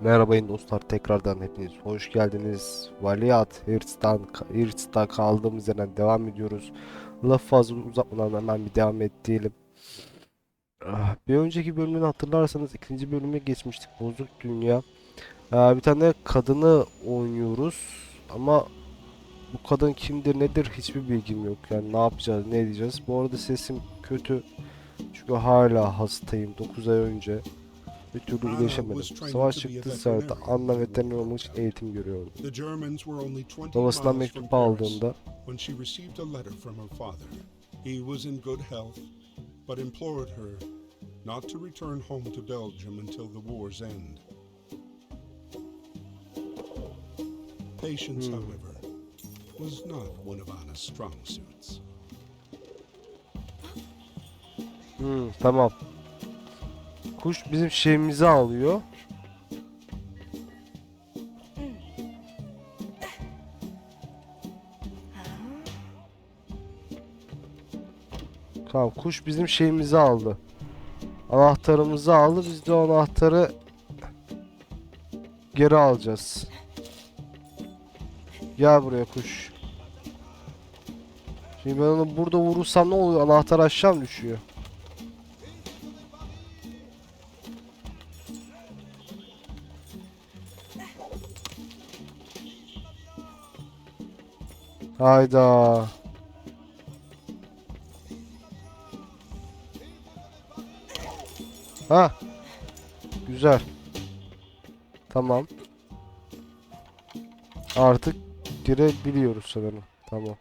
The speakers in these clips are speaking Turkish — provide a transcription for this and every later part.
Merhabayın dostlar tekrardan hepiniz hoş geldiniz. Valiat Hirtz'tan Hirtz'ta kaldığımız yerden devam ediyoruz. Laf fazla uzatmadan hemen bir devam et diyelim. Ah, Bir önceki bölümünü hatırlarsanız ikinci bölüme geçmiştik. Bozuk Dünya. Ah, Bir tane kadını oynuyoruz ama bu kadın kimdir nedir hiçbir bilgim yok. Yani ne yapacağız ne edeceğiz. Bu arada sesim kötü. Çünkü hala hastayım 9 ay önce. Bir türlü iyileşemedim. Savaş çıktığı sırada. Anna veteriner olmak için eğitim görüyordu. The Germans were only 20 Babasından mektup aldığında. He was in good health, but implored her not to return home to Belgium until the war's end. Patience, however, was not one of Anna's strong suits. Hmm, tamam. Kuş bizim şeyimizi alıyor. Tamam kuş bizim şeyimizi aldı. Anahtarımızı aldı. Biz de o anahtarı geri alacağız. Gel buraya kuş. Şimdi ben onu burada vurursam ne oluyor? Anahtar aşağı mı düşüyor? Hayda. Ha. Güzel. Tamam. Artık girebiliyoruz sanırım. Tamam.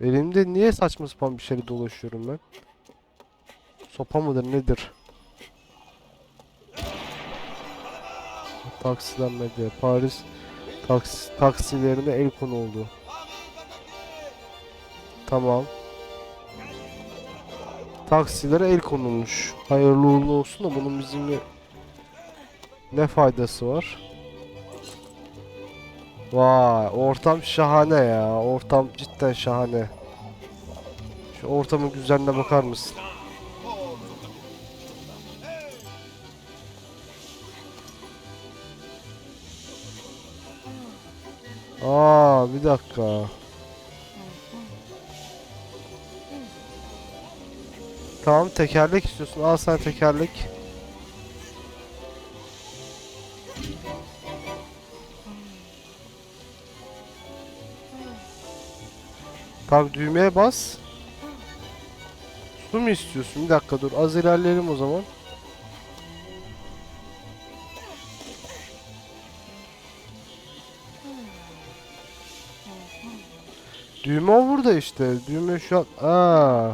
Elimde niye saçma sapan bir şeyle dolaşıyorum ben? Sopa mıdır nedir? Taksilenmedi. Paris taksi, taksilerine el konuldu. Tamam. Taksilere el konulmuş. Hayırlı uğurlu olsun da bunun bizim bir ne faydası var? Vay, ortam şahane ya. Ortam cidden şahane. Şu ortamın güzelliğine bakar mısın? Aa, bir dakika. Tamam, tekerlek istiyorsun. Al sen tekerlek. Tamam, düğmeye bas. Su mu istiyorsun? Bir dakika dur. Az ilerleyelim o zaman. Düğme o burada işte. Düğme şu an... Aa.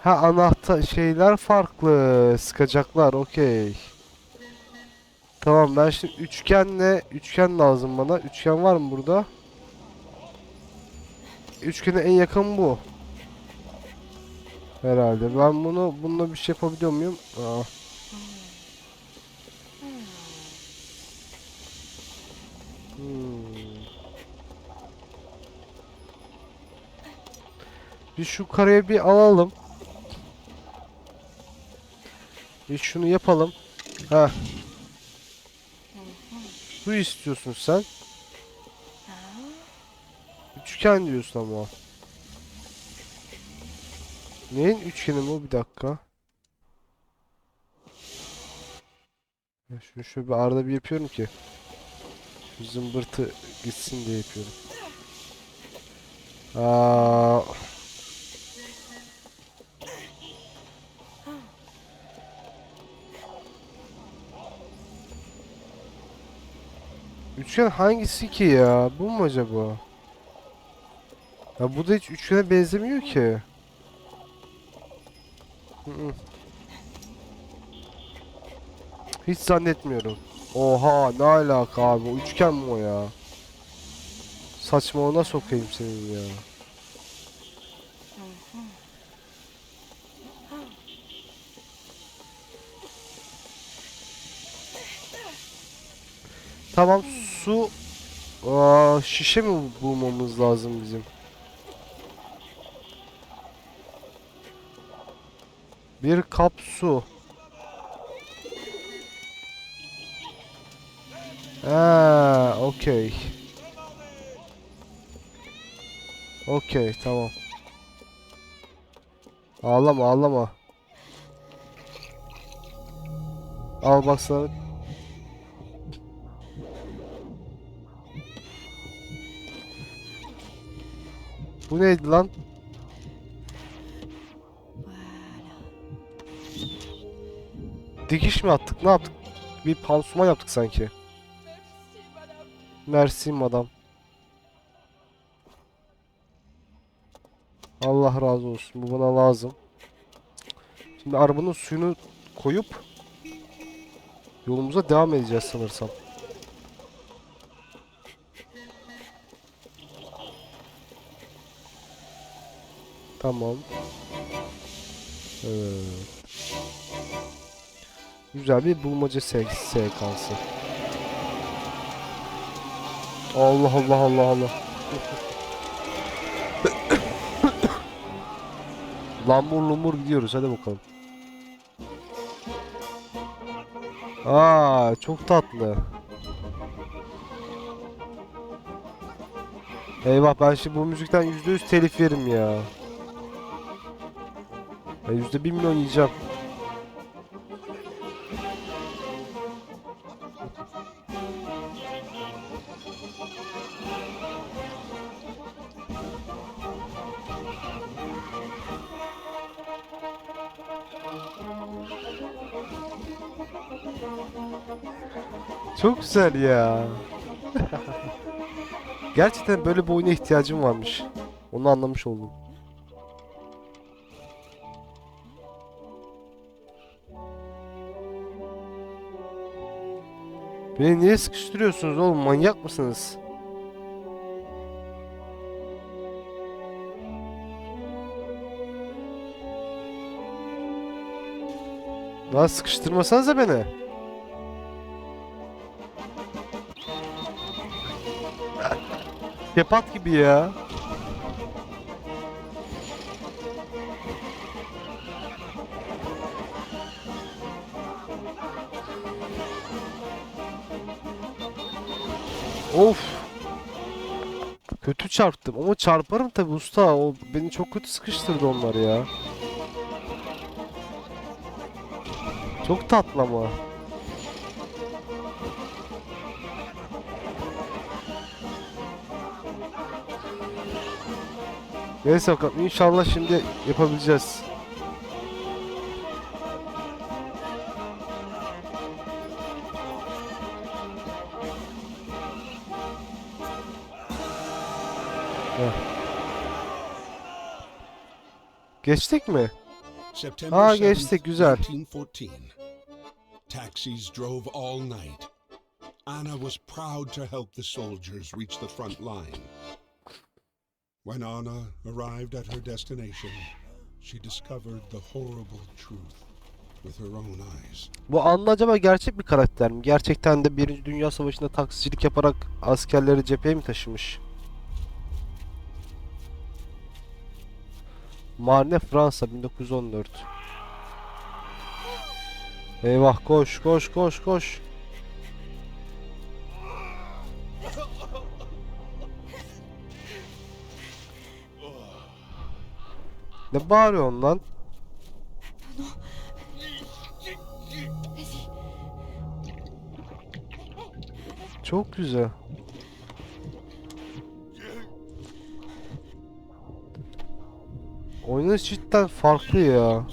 Ha anahtar şeyler farklı. Sıkacaklar. Okey. Tamam ben şimdi üçgenle üçgen lazım bana. Üçgen var mı burada? Üçgene en yakın bu. Herhalde. Ben bunu bununla bir şey yapabiliyor muyum? Aa. Hmm. Bir şu kareye bir alalım. Bir şunu yapalım. Ha. Su istiyorsun sen. Üçgen diyorsun ama. Neyin üçgeni bu? Bir dakika. Ya Şunu şöyle bir arada bir yapıyorum ki. Şu zımbırtı gitsin diye yapıyorum. Aa. Üçgen hangisi ki ya? Bu mu acaba? Ya bu da hiç üçgene benzemiyor ki. Hiç zannetmiyorum. Oha ne alaka abi? Üçgen mi o ya? Saçmalığına sokayım senin ya. Tamam su Aa, şişe mi bulmamız lazım bizim? Bir kap su. Ha, okey. Okey, tamam. Ağlama, ağlama. Al bak sana Bu neydi lan? Dikiş mi attık? Ne yaptık? Bir pansuman yaptık sanki. Merci madam. Allah razı olsun. Bu bana lazım. Şimdi arabanın suyunu koyup yolumuza devam edeceğiz sanırsam. Tamam. Evet. Güzel bir bulmaca se sekansı. Allah Allah Allah Allah. Lambur lumbur gidiyoruz hadi bakalım. Aa çok tatlı. Eyvah ben şimdi bu müzikten %100 telif yerim ya. Ben yüzde bir milyon yiyeceğim. Çok güzel ya. Gerçekten böyle bir oyuna ihtiyacım varmış. Onu anlamış oldum. Beni niye sıkıştırıyorsunuz oğlum? Manyak mısınız? Lan sıkıştırmasanıza beni. Kepat gibi ya. Of. Kötü çarptım ama çarparım tabi usta. O beni çok kötü sıkıştırdı onlar ya. Çok tatlı ama. Neyse bakalım inşallah şimdi yapabileceğiz. Heh. Geçtik mi? 7th, geçtik güzel. 1914. Taxis drove all night. Anna was proud to help the soldiers reach the front line. When Anna arrived at her destination, she discovered the horrible truth with her own eyes. Bu Anna acaba gerçek bir karakter mi? Gerçekten de Birinci Dünya Savaşı'nda taksicilik yaparak askerleri cepheye mi taşımış? Marne Fransa 1914 Eyvah koş koş koş koş Ne bağırıyorsun lan? Çok güzel. Oynanış cidden farklı ya.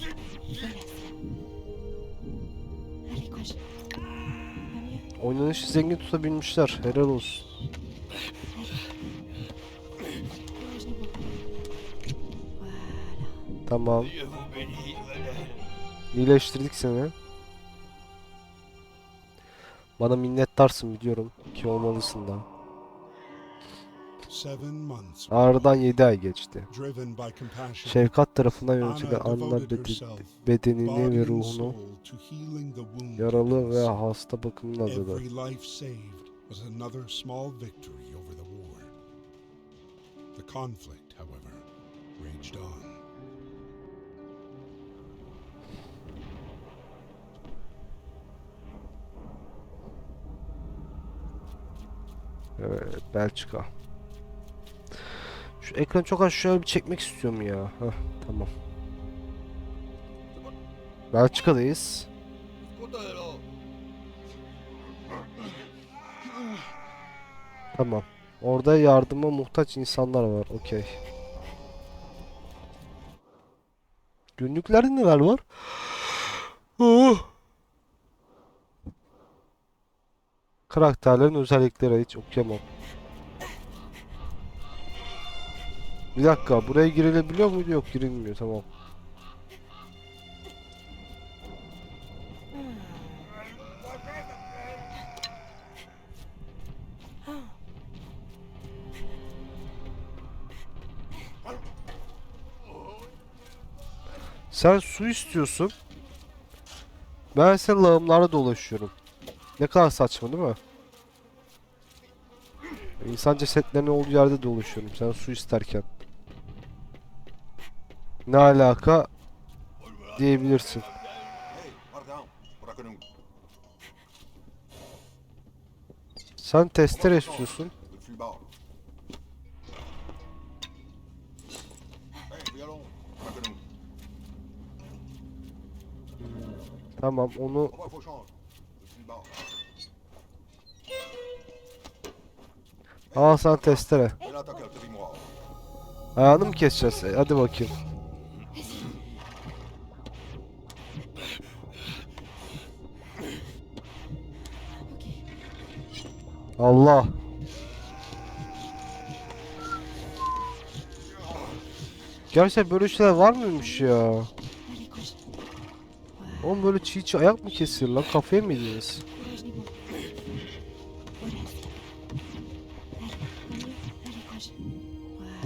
Oynanışı zengin tutabilmişler. Helal olsun. Tamam. İyileştirdik seni. Bana minnettarsın biliyorum ki olmalısın da. Aradan 7 ay geçti. Şefkat tarafından yönetilen Anna bedenini ve ruhunu yaralı ve hasta bakımına adadı. The conflict, however, raged on. Evet, Belçika. Şu ekranı çok az şöyle bir çekmek istiyorum ya. Heh, tamam. Belçika'dayız. Tamam. Orada yardıma muhtaç insanlar var. Okey. Günlüklerde neler var? Oh. Karakterlerin özellikleri hiç okuyamam. Bir dakika, buraya girilebiliyor muydu? Yok, girilmiyor. Tamam. Sen su istiyorsun. Ben ise lağımlarda dolaşıyorum. Ne kadar saçma değil mi? İnsan cesetlerinin olduğu yerde dolaşıyorum sen su isterken. Ne alaka diyebilirsin. Sen testere istiyorsun. Tamam onu al sen testere. Ayağını mı keseceğiz? Hadi bakayım. Allah. Gerçekten böyle şeyler var mıymış ya? Oğlum böyle çiğ çiğ ayak mı kesilir lan? Kafaya mı yediniz?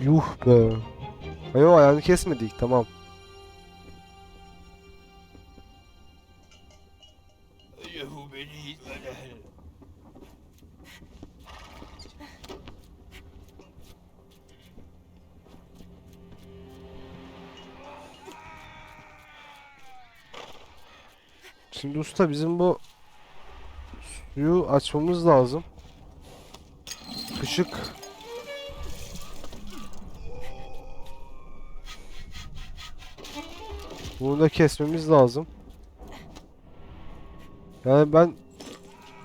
Yuh be. Ayo ayağını kesmedik tamam. Şimdi usta bizim bu suyu açmamız lazım. Kışık. Bunu da kesmemiz lazım. Yani ben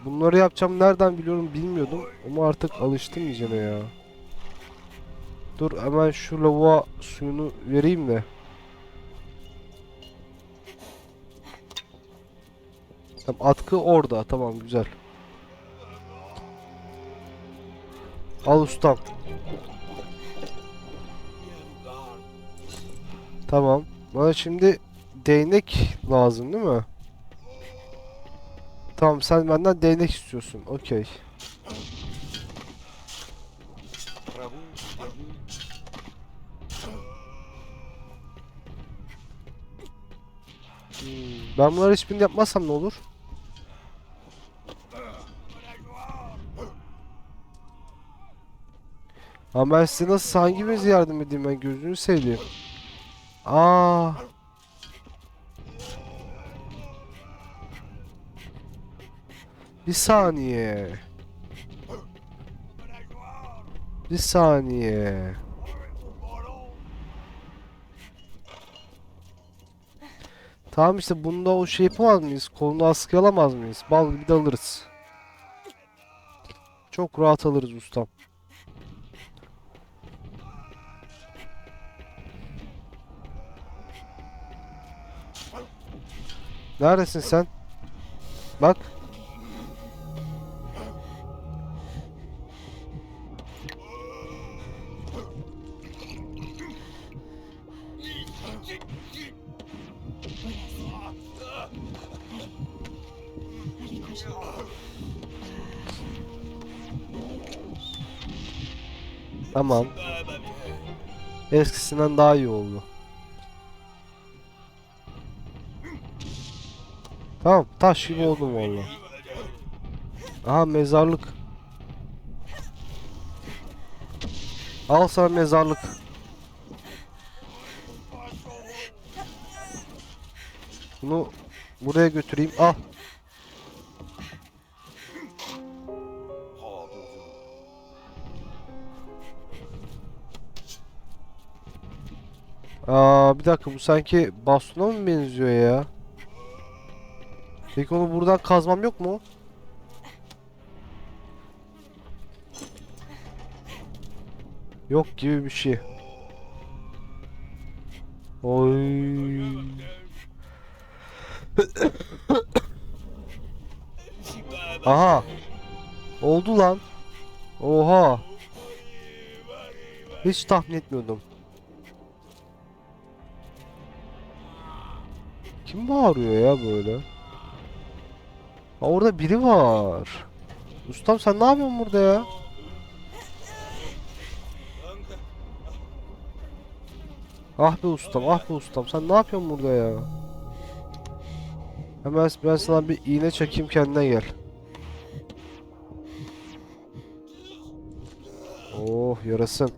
bunları yapacağım nereden biliyorum bilmiyordum ama artık alıştım iyicene ya. Dur hemen şu lavuğa suyunu vereyim de. Tamam, atkı orada. Tamam güzel. Al ustam. Tamam. Bana şimdi değnek lazım değil mi? Tamam sen benden değnek istiyorsun. Okey. Hmm, Ben bunları hiçbirini yapmazsam ne olur? Ama ben size nasıl hangimiz yardım edeyim ben gözünü seveyim. Aa. Bir saniye. Bir saniye. Tamam işte bunda o şey yapamaz mıyız? Kolunu askıya alamaz mıyız? Bal gibi de alırız. Çok rahat alırız ustam. Neredesin sen? Bak. Tamam. Eskisinden daha iyi oldu. Tamam taş gibi oldum valla. Aha mezarlık. Al sana mezarlık. Bunu buraya götüreyim. Al. Aa bir dakika bu sanki bastona mı benziyor ya? Peki onu buradan kazmam yok mu? Yok gibi bir şey. Oy. Aha. Oldu lan. Oha. Hiç tahmin etmiyordum. Kim bağırıyor ya böyle? Ha orada biri var. Ustam sen ne yapıyorsun burada ya? Ah be ustam, ah be ustam. Sen ne yapıyorsun burada ya? Hemen ben sana bir iğne çekeyim kendine gel. Oh yarasın.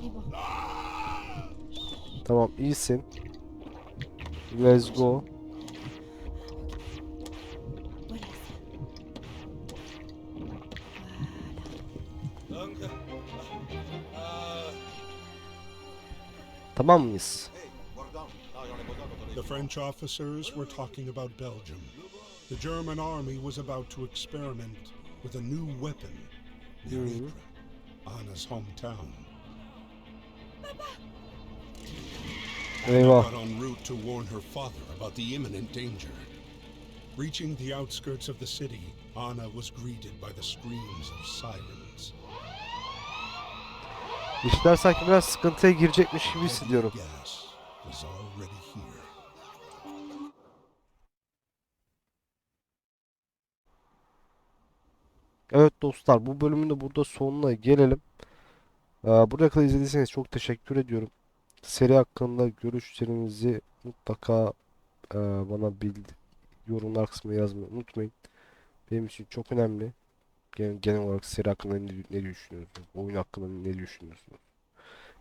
Courage, Libre. Tamam iyisin. Let's go. Voilà ça. Donc, Tamam mıyız? Hey, voilà donc. Non, j'en ai besoin quand on est The French officers were talking about Belgium. The German army was about to experiment with a new weapon near hmm. Ypres, Anna's hometown. Eyvah. en route to warn her father about the imminent danger. Reaching the outskirts of the city, Anna was greeted by the screams of sirens. İşler sanki biraz sıkıntıya girecekmiş gibi hissediyorum. Gas was already here. Evet dostlar bu bölümün de burada sonuna gelelim. Ee, buraya kadar izlediyseniz çok teşekkür ediyorum. Seri hakkında görüşlerinizi mutlaka e, bana bildi yorumlar kısmına yazmayı unutmayın. Benim için çok önemli. Genel, genel olarak seri hakkında ne, ne düşünüyorsunuz? Oyun hakkında ne düşünüyorsunuz?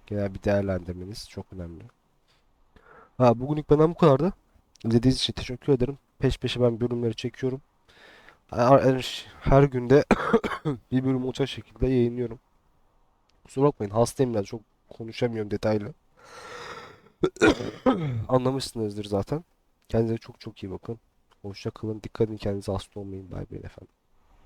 Genel bir değerlendirmeniz çok önemli. Ha, bugünlük benden bu kadardı. İzlediğiniz için teşekkür ederim. Peş peşe ben bölümleri çekiyorum. Her, her, her günde bir bölüm olacak şekilde yayınlıyorum. Kusura bakmayın hastayım biraz çok konuşamıyorum detaylı. Anlamışsınızdır zaten. Kendinize çok çok iyi bakın. Hoşça kalın. Dikkat edin kendinize hasta olmayın. Bay bay efendim.